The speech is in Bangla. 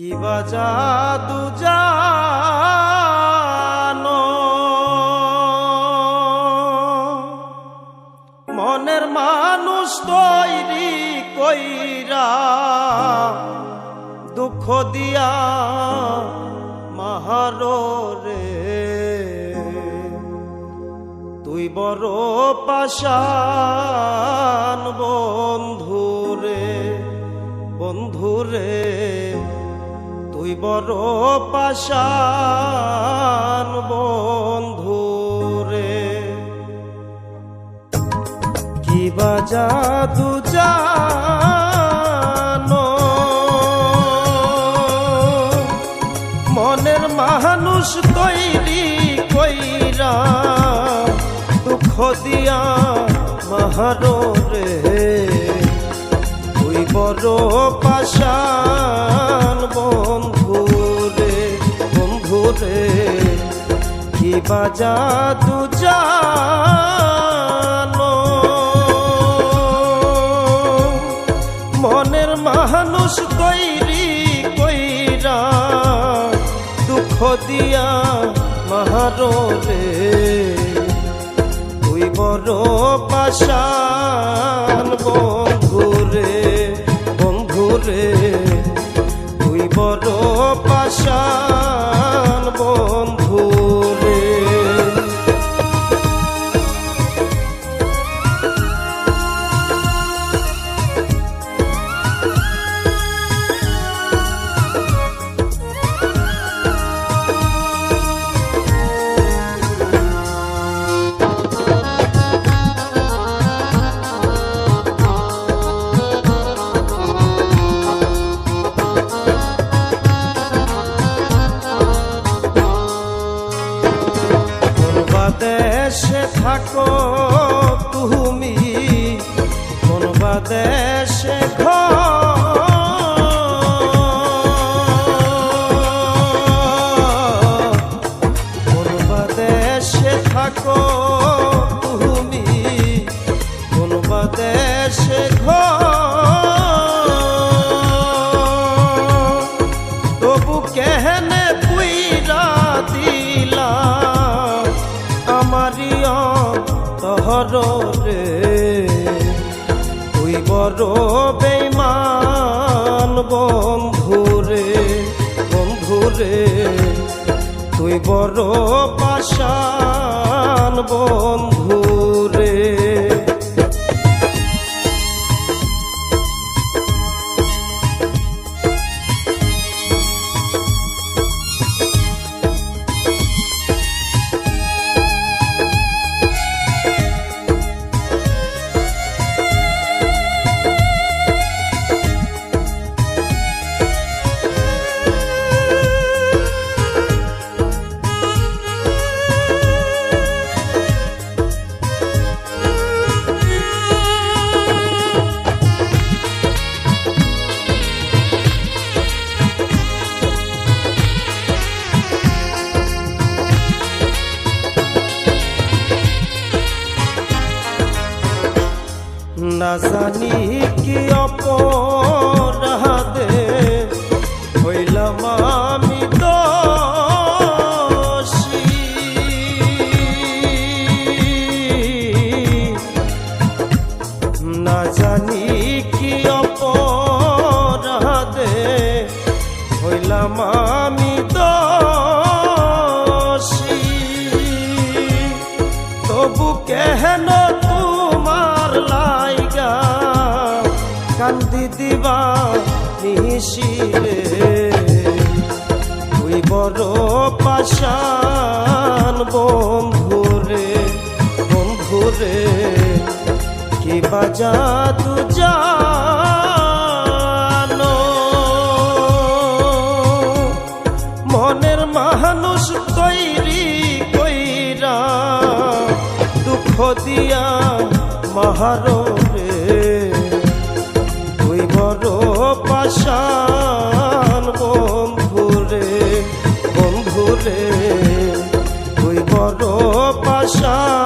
কি বা জাদু জানো? মনের মানুষ তৈরি কইরা দুঃখ দিয়া মাহারো রে তুই বড় পাশান বন্ধুরে বন্ধুরে। তুই বড় পাশান বন্ধুরে কি বা জাদু মনের মানুষ তৈরি কইরা দুঃখ দিয়া মাহারো রে। তুই বড় পাশান বন্ধুরে বন্ধুরে কি বাজা তু জানো? মনের মানুষ তৈরি কইরা দুঃখ দিয়া মাহারো রে তুই বড় পাশান বন্ধুরে দেশে থাকো তুমি কোন বা দেশে কোন বা দেশে থাকো তুমি দেশে ঘর। তহর রে তুই বড় বেইমান বন্ধুরে বন্ধুরে। তুই বড় পাশান বন্ধুরে না জানি কি দিবা নিশিরে। তুই বড় পাশান বন্ধুরে বন্ধুরে, কি বাজা তু জানো? মনের মানুষ তৈরি কইরা দুঃখ দিয়া মাহারো পাশান